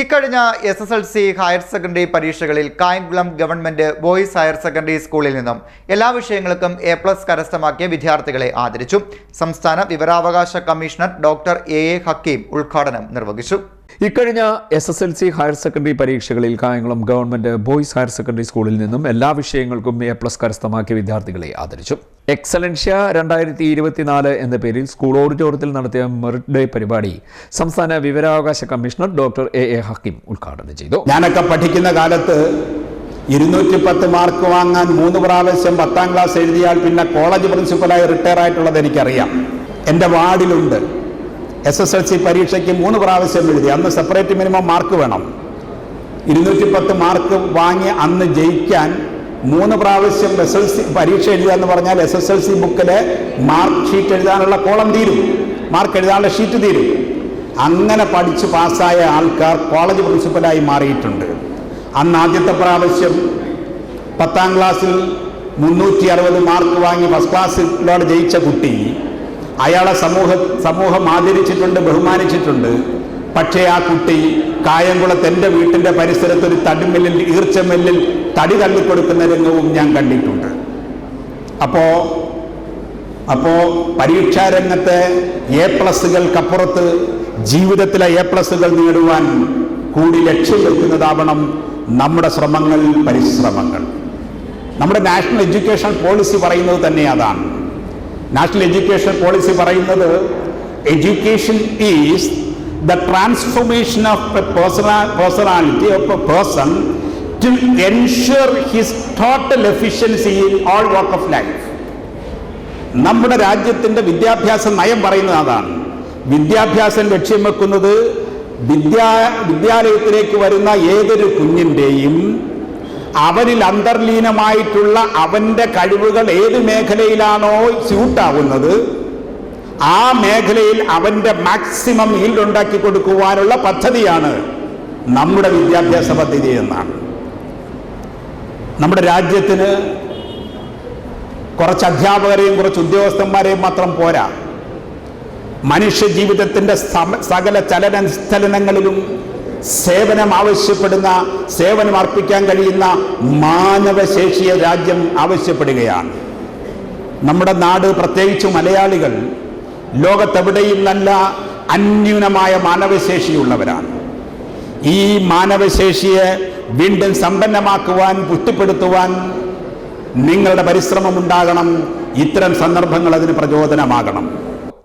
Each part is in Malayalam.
ഇക്കഴിഞ്ഞ S S L C higher secondary പരീക്ഷകളിൽ Kayamkulam government boys higher secondary സ്കൂളിൽ നിന്നും എല്ലാ വിഷയങ്ങൾക്കും എ പ്ലസ് കരസ്ഥമാക്കിയ വിദ്യാർത്ഥികളെ ആദരിച്ചു. സംസ്ഥാന വിവരാവകാശ commissioner doctor A A Hakeem ഉദ്ഘാടനം നിർവഹിച്ചു. ഇക്കഴിഞ്ഞ S S L C higher secondary പരീക്ഷകളിൽ Kayamkulam government boys higher secondary സ്കൂളിൽ നിന്നും എല്ലാ വിഷയങ്ങൾക്കും എ പ്ലസ് കരസ്ഥമാക്കിയ വിദ്യാർത്ഥികളെ ആദരിച്ചു. എക്സലൻഷ്യ രണ്ടായിരത്തി ഇരുപത്തിനാല് എന്ന പേരിൽ സ്കൂൾ ഓഡിറ്റോറിയത്തിൽ നടത്തിയ മെറിറ്റ് ഡേ പരിപാടി സംസ്ഥാന വിവരാവകാശ commissioner doctor A A Hakim ഉദ്ഘാടനം ചെയ്തു. ഞാനൊക്കെ പഠിക്കുന്ന കാലത്ത് ഇരുന്നൂറ്റി പത്ത് മാർക്ക് വാങ്ങാൻ മൂന്ന് പ്രാവശ്യം പത്താം ക്ലാസ് എഴുതിയാൽ പിന്നെ കോളേജ് പ്രിൻസിപ്പലായി റിട്ടയർ ആയിട്ടുള്ളത് എനിക്കറിയാം. എന്റെ വാർഡിലുണ്ട്. എസ് എസ് എൽ സി പരീക്ഷയ്ക്ക് മൂന്ന് പ്രാവശ്യം എഴുതി. അന്ന് സെപ്പറേറ്റ് മിനിമം മാർക്ക് വേണം. ഇരുന്നൂറ്റി പത്ത് മാർക്ക് വാങ്ങി അന്ന് ജയിക്കാൻ മൂന്ന് പ്രാവശ്യം എസ് എൽ സി പരീക്ഷ എഴുതുക എന്ന് പറഞ്ഞാൽ എസ് എസ് എൽ സി ബുക്കിലെ മാർക്ക് ഷീറ്റ് എഴുതാനുള്ള കോളം തീരും. മാർക്ക് എഴുതാനുള്ള ഷീറ്റ് തീരും. അങ്ങനെ പഠിച്ച് പാസ്സായ ആൾക്കാർ കോളേജ് പ്രിൻസിപ്പലായി മാറിയിട്ടുണ്ട്. അന്ന് ആദ്യത്തെ പ്രാവശ്യം പത്താം ക്ലാസ്സിൽ മുന്നൂറ്റി അറുപത് മാർക്ക് വാങ്ങി ഫസ്റ്റ് ക്ലാസ്സിലോട് ജയിച്ച കുട്ടി അയാളെ സമൂഹ സമൂഹം ആദരിച്ചിട്ടുണ്ട് ബഹുമാനിച്ചിട്ടുണ്ട്. പക്ഷേ ആ കുട്ടി കായംകുളത്ത് എന്റെ വീട്ടിന്റെ പരിസരത്ത് ഒരു തടിമെല്ലിൽ ഈർച്ചമെല്ലിൽ തടി തള്ളിക്കൊടുക്കുന്ന രംഗവും ഞാൻ കണ്ടിട്ടുണ്ട്. അപ്പോ അപ്പോ പരീക്ഷാരംഗത്തെ എ പ്ലസുകൾക്കപ്പുറത്ത് ജീവിതത്തിലെ എ പ്ലസുകൾ നേടുവാൻ കൂടി ലക്ഷ്യം വെക്കുന്നതാവണം നമ്മുടെ ശ്രമങ്ങൾ പരിശ്രമങ്ങൾ. നമ്മുടെ നാഷണൽ എഡ്യൂക്കേഷൻ പോളിസി പറയുന്നത് തന്നെ അതാണ്. നാഷണൽ എഡ്യൂക്കേഷൻ പോളിസി പറയുന്നത് education is the transformation of a personality of a person to ensure his total efficiency in all work of life നമ്മുടെ രാജ്യത്തിന്റെ വിദ്യാഭ്യാസ നയം പറയുന്നത് അതാണ്. വിദ്യാഭ്യാസം ലക്ഷ്യം വെക്കുന്നത് വിദ്യാ വിദ്യാലയത്തിലേക്ക് വരുന്ന ഏതൊരു കുഞ്ഞിന്റെയും അവനിൽ അന്തർലീനമായിട്ടുള്ള അവന്റെ കഴിവുകൾ ഏത് മേഖലയിലാണോ സ്യൂട്ടാവുന്നത് ആ മേഖലയിൽ അവന്റെ മാക്സിമം ഹീൽഡ് ഉണ്ടാക്കി കൊടുക്കുവാനുള്ള പദ്ധതിയാണ് നമ്മുടെ വിദ്യാഭ്യാസ പദ്ധതി എന്നാണ്. നമ്മുടെ രാജ്യത്തിന് കുറച്ച് അധ്യാപകരെയും കുറച്ച് ഉദ്യോഗസ്ഥന്മാരെയും മാത്രം പോരാ. മനുഷ്യ ജീവിതത്തിന്റെ സകല ചലന സ്ഥലനങ്ങളിലും സേവനം ആവശ്യപ്പെടുന്ന സേവനം അർപ്പിക്കാൻ കഴിയുന്ന മാനവശേഷിയെ രാജ്യം ആവശ്യപ്പെടുകയാണ്. നമ്മുടെ നാട് പ്രത്യേകിച്ച് മലയാളികൾ ലോകത്തെവിടെയും നല്ല അന്യൂനമായ മാനവശേഷിയുള്ളവരാണ് ഈ മാനവശേഷിയെ വീണ്ടും സമ്പന്നമാക്കുവാൻ പുഷ്ടിപ്പെടുത്തുവാൻ നിങ്ങളുടെ പരിശ്രമം ഉണ്ടാകണം ഇത്തരം സന്ദർഭങ്ങൾ അതിന് പ്രചോദനമാകണം.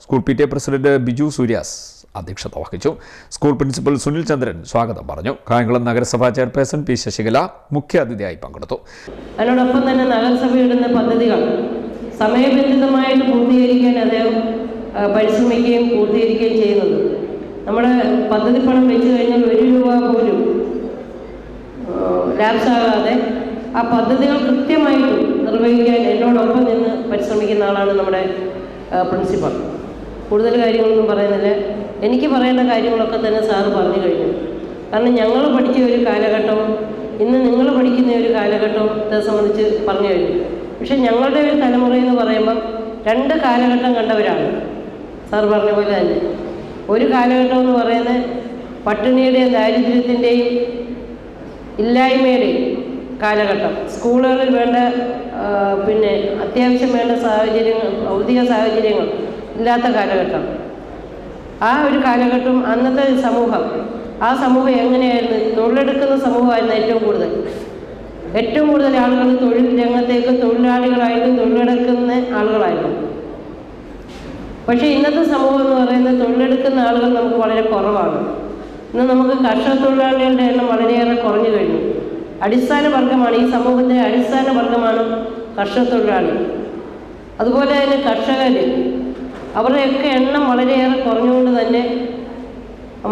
School P T A president Biju Suryas അധ്യക്ഷത വഹിച്ചു. സ്കൂൾ പ്രിൻസിപ്പൽ സുനിൽ ചന്ദ്രൻ സ്വാഗതം പറഞ്ഞു. കായംകുളം നഗരസഭാ ചെയർപേഴ്സൺ പി ശശികല മുഖ്യാതിഥിയായി പങ്കെടുത്തു. അതിനോടൊപ്പം തന്നെ നഗരസഭ ഇടുന്ന പദ്ധതികൾ സമയബന്ധിതമായിട്ട് പൂർത്തീകരിക്കാൻ അദ്ദേഹം പരിശ്രമിക്കുകയും പൂർത്തീകരിക്കുകയും ചെയ്യുന്നത് നമ്മുടെ പദ്ധതി പണം വെച്ച് കഴിഞ്ഞാൽ ഒരു രൂപ പോലും ലാപ്സ് ആകാതെ ആ പദ്ധതികൾ കൃത്യമായിട്ട് നിർവഹിക്കാൻ എന്നോടൊപ്പം നിന്ന് പരിശ്രമിക്കുന്ന ആളാണ് നമ്മുടെ പ്രിൻസിപ്പൽ. കൂടുതൽ കാര്യങ്ങളൊന്നും പറയുന്നില്ല. എനിക്ക് പറയേണ്ട കാര്യങ്ങളൊക്കെ തന്നെ സാറ് പറഞ്ഞു കഴിഞ്ഞു. കാരണം ഞങ്ങൾ പഠിച്ച ഒരു കാലഘട്ടവും ഇന്ന് നിങ്ങൾ പഠിക്കുന്ന ഒരു കാലഘട്ടത്തെ സംബന്ധിച്ച് പറഞ്ഞു കഴിഞ്ഞു. പക്ഷെ ഞങ്ങളുടെ ഒരു തലമുറ എന്ന് പറയുമ്പം രണ്ട് കാലഘട്ടം കണ്ടവരാണ്. സാർ പറഞ്ഞ പോലെ തന്നെ. ഒരു കാലഘട്ടം എന്ന് പറയുന്നത് പട്ടിണിയുടെയും ദാരിദ്ര്യത്തിന്റെയും ഇല്ലായ്മയുടെയും കാലഘട്ടം. സ്കൂളുകളിൽ വേണ്ട പിന്നെ അത്യാവശ്യം വേണ്ട സാഹചര്യങ്ങൾ ഭൗതിക സാഹചര്യങ്ങൾ ഇല്ലാത്ത കാലഘട്ടം. ആ ഒരു കാലഘട്ടം അന്നത്തെ സമൂഹം. ആ സമൂഹം എങ്ങനെയായിരുന്നു? തൊഴിലെടുക്കുന്ന സമൂഹമായിരുന്നു ഏറ്റവും കൂടുതൽ. ഏറ്റവും കൂടുതൽ ആളുകൾ തൊഴിൽ രംഗത്തേക്ക് തൊഴിലാളികളായിട്ടും തൊഴിലെടുക്കുന്ന ആളുകളായിരുന്നു. പക്ഷേ ഇന്നത്തെ സമൂഹം എന്ന് പറയുന്നത് തൊഴിലെടുക്കുന്ന ആളുകൾ നമുക്ക് വളരെ കുറവാണ്. ഇന്ന് നമുക്ക് കർഷക തൊഴിലാളികളുടെ എണ്ണം വളരെയേറെ കുറഞ്ഞു കഴിഞ്ഞു. അടിസ്ഥാന വർഗമാണ് ഈ സമൂഹത്തിന്റെ അടിസ്ഥാന വർഗമാണ് കർഷക തൊഴിലാളി. അതുപോലെ തന്നെ കർഷകർ അവരുടെയൊക്കെ എണ്ണം വളരെയേറെ കുറഞ്ഞുകൊണ്ട് തന്നെ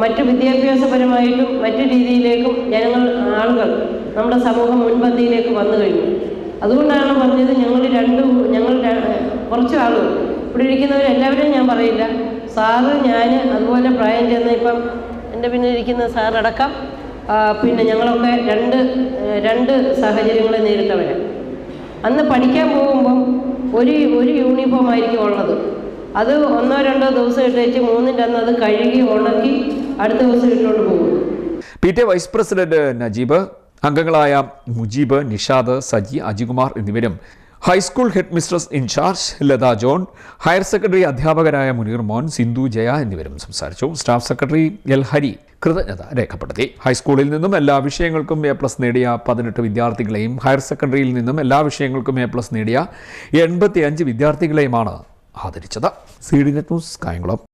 മറ്റ് വിദ്യാഭ്യാസപരമായിട്ടും മറ്റു രീതിയിലേക്കും ജനങ്ങൾ ആളുകൾ നമ്മുടെ സമൂഹം മുൻപന്തിയിലേക്ക് വന്നു കഴിഞ്ഞു. അതുകൊണ്ടാണ് പറഞ്ഞത് ഞങ്ങൾ രണ്ട് ഞങ്ങൾ കുറച്ച് ആളുകൾ. ഇവിടെ ഇരിക്കുന്നവരെല്ലാവരും ഞാൻ പറയില്ല. സാറ് ഞാൻ അതുപോലെ പ്രായം ചെന്ന ഇപ്പം എന്റെ പിന്നിൽ ഇരിക്കുന്ന സാറടക്കം പിന്നെ ഞങ്ങളൊക്കെ രണ്ട് രണ്ട് സാഹചര്യങ്ങളെ നേരിട്ടവരാണ് അന്ന് പഠിക്കാൻ പോകുമ്പം ഒരു ഒരു യൂണിഫോം ആയിരിക്കും ഉള്ളത്. അത് ഒന്നോ രണ്ടോ ദിവസം ഇട്ടേച്ച് മൂന്നിന്റെ അന്ന് അത് കഴുകി ഉണക്കി അടുത്ത ദിവസം ഇട്ടുകൊണ്ട് പോകും. P T vice president Najeeb അംഗങ്ങളായ മുജീബ് നിഷാദ് സജി അജികുമാർ എന്നിവരും high school headmistress incharge Latha John higher secondary അധ്യാപകരായ മുനീർ മോൻ സിന്ധു ജയ എന്നിവരും സംസാരിച്ചു. സ്റ്റാഫ് സെക്രട്ടറി എൽ ഹരി കൃതജ്ഞത രേഖപ്പെടുത്തി. ഹൈസ്കൂളിൽ നിന്നും എല്ലാ വിഷയങ്ങൾക്കും എ പ്ലസ് നേടിയ പതിനെട്ട് വിദ്യാർത്ഥികളെയും ഹയർ സെക്കൻഡറിയിൽ നിന്നും എല്ലാ വിഷയങ്ങൾക്കും എ പ്ലസ് നേടിയ എൺപത്തി അഞ്ച് വിദ്യാർത്ഥികളെയുമാണ് ആദരിച്ചത്. C D net news Kayamkulam.